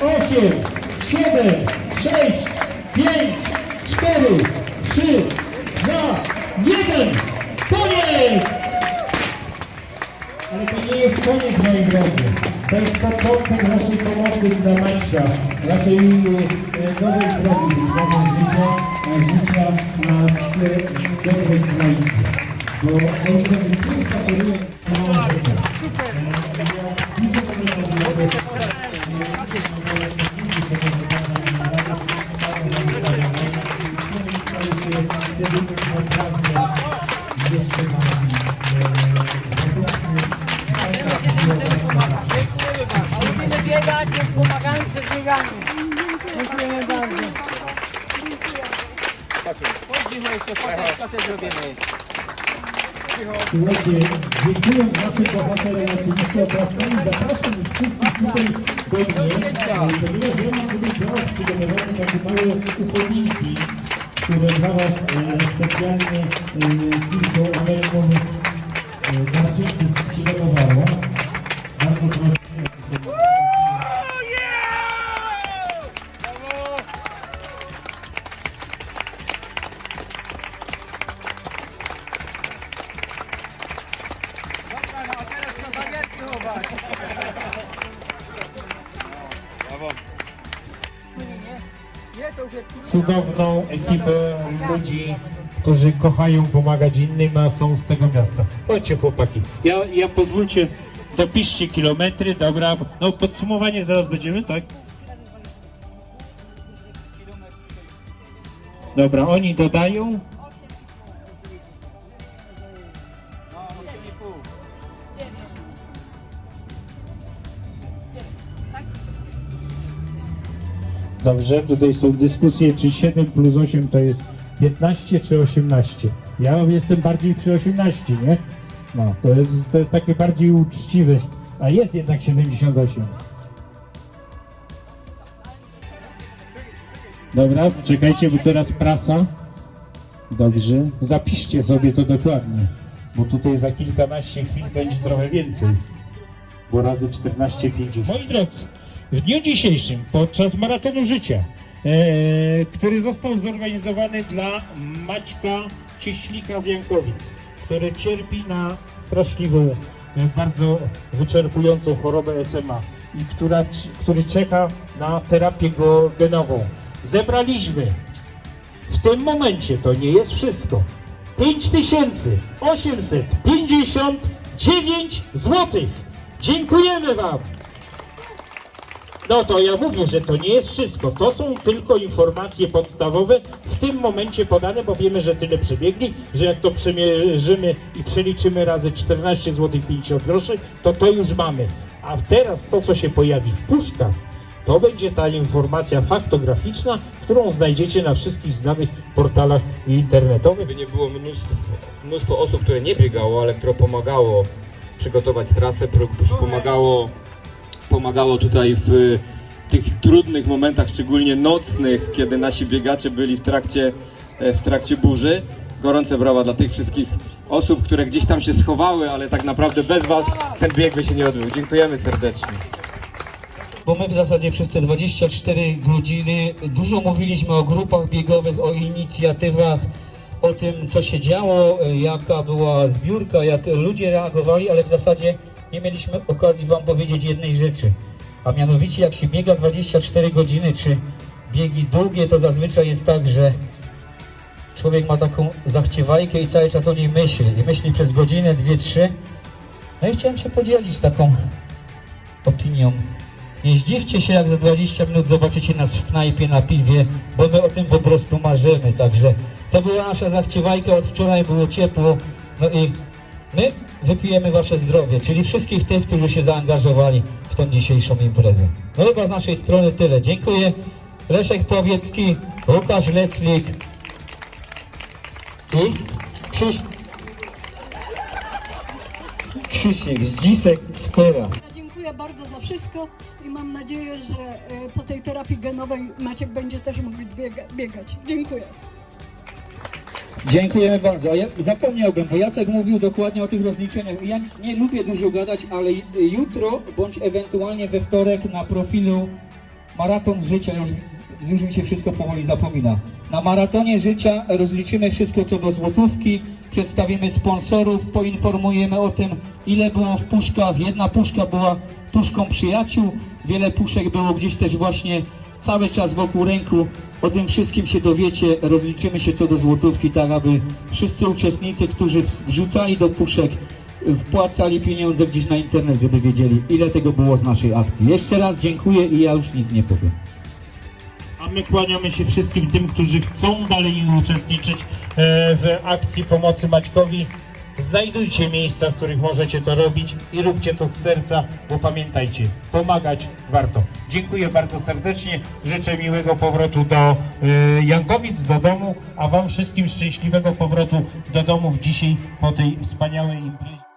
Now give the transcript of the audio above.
8, 7, 6, 5, 4, 3, 2, 1. Koniec! Ale to nie jest koniec, moi drodzy. To jest początek naszej pomocy dla Maćka, naszej e, nowej drogi, nowego życia, e, życia z dobrej krainy. Bo moi drodzy, tu spacerują biegać, więc pomagamy przy bieganiu. Dziękujemy bardzo. Chodzimy jeszcze, foteczka sobie zrobimy. Słuchajcie, dziękuję naszym bohaterom oczywiście oklaskami. Zapraszam ich wszystkich tutaj do mnie, ponieważ ja mam tutaj dla Was przygotowane takie małe upominki, które dla Was e, specjalnie e, kilku cudowną ekipę ludzi, którzy kochają pomagać innym, a są z tego miasta. Chodźcie chłopaki, ja, ja pozwólcie, dopiszcie kilometry, dobra, no podsumowanie zaraz będziemy, tak? Dobra, oni dodają, Dobrze, tutaj są dyskusje, czy 7 plus 8 to jest 15 czy 18. Ja jestem bardziej przy 18, nie? No, to jest, to jest takie bardziej uczciwe, a jest jednak 78. Dobra, czekajcie, bo teraz prasa. Dobrze, zapiszcie sobie to dokładnie, bo tutaj za kilkanaście chwil będzie trochę więcej bo razy 14, 50. Moi drodzy, w dniu dzisiejszym, podczas maratonu życia, e, który został zorganizowany dla Maćka Cieślika z Jankowic, który cierpi na straszliwą, e, bardzo wyczerpującą chorobę SMA i która, który czeka na terapię genową. Zebraliśmy w tym momencie to nie jest wszystko. 5859 złotych. Dziękujemy Wam. No to ja mówię, że to nie jest wszystko. To są tylko informacje podstawowe w tym momencie podane, bo wiemy, że tyle przebiegli, że jak to przemierzymy i przeliczymy razy 14 zł 50 groszy, to to już mamy. A teraz to, co się pojawi w puszkach, to będzie ta informacja faktograficzna, którą znajdziecie na wszystkich znanych portalach internetowych. Gdyby nie było mnóstwo, mnóstwo osób, które nie biegało, ale które pomagało przygotować trasę, pomagało, pomagało tutaj w tych trudnych momentach, szczególnie nocnych, kiedy nasi biegacze byli w trakcie, e, w trakcie burzy. Gorące brawa dla tych wszystkich osób, które gdzieś tam się schowały, ale tak naprawdę bez Was ten bieg by się nie odbył. Dziękujemy serdecznie. bo my w zasadzie przez te 24 godziny dużo mówiliśmy o grupach biegowych, o inicjatywach, o tym, co się działo, jaka była zbiórka, jak ludzie reagowali, ale w zasadzie nie mieliśmy okazji Wam powiedzieć jednej rzeczy. A mianowicie, jak się biega 24 godziny, czy biegi długie, to zazwyczaj jest tak, że człowiek ma taką zachciewajkę i cały czas o niej myśli. I myśli przez godzinę, dwie, trzy. No i chciałem się podzielić taką opinią. Nie zdziwcie się, jak za 20 minut zobaczycie nas w knajpie na piwie, bo my o tym po prostu marzymy. Także to była nasza zachciewajka, od wczoraj było ciepło. No i my wypijemy wasze zdrowie, czyli wszystkich tych, którzy się zaangażowali w tą dzisiejszą imprezę. No chyba z naszej strony tyle. Dziękuję. Leszek Powiecki, Łukasz Leclik i Krzyś... Krzysiek Zdzisek Spera. Ja dziękuję bardzo za wszystko i mam nadzieję, że e, po tej terapii genowej Maciek będzie też mógł biega, biegać. Dziękuję. Dziękujemy bardzo. Ja zapomniałbym, bo Jacek mówił dokładnie o tych rozliczeniach. Ja nie lubię dużo gadać, ale jutro bądź ewentualnie we wtorek na profilu maraton życia, już, już mi się wszystko powoli zapomina. Na maratonie życia rozliczymy wszystko co do złotówki, przedstawimy sponsorów, poinformujemy o tym, ile było w puszkach. Jedna puszka była puszką przyjaciół, wiele puszek było gdzieś też właśnie cały czas wokół ręku. O tym wszystkim się dowiecie, rozliczymy się co do złotówki, tak aby wszyscy uczestnicy, którzy wrzucali do puszek, wpłacali pieniądze gdzieś na internet, żeby wiedzieli, ile tego było z naszej akcji. Jeszcze raz dziękuję i ja już nic nie powiem. A my kłaniamy się wszystkim tym, którzy chcą dalej uczestniczyć e, w akcji pomocy Maćkowi. Znajdujcie miejsca, w których możecie to robić i róbcie to z serca, bo pamiętajcie, pomagać warto. Dziękuję bardzo serdecznie, życzę miłego powrotu do e, Jankowic, do domu, a Wam wszystkim szczęśliwego powrotu do domów dzisiaj po tej wspaniałej imprezie.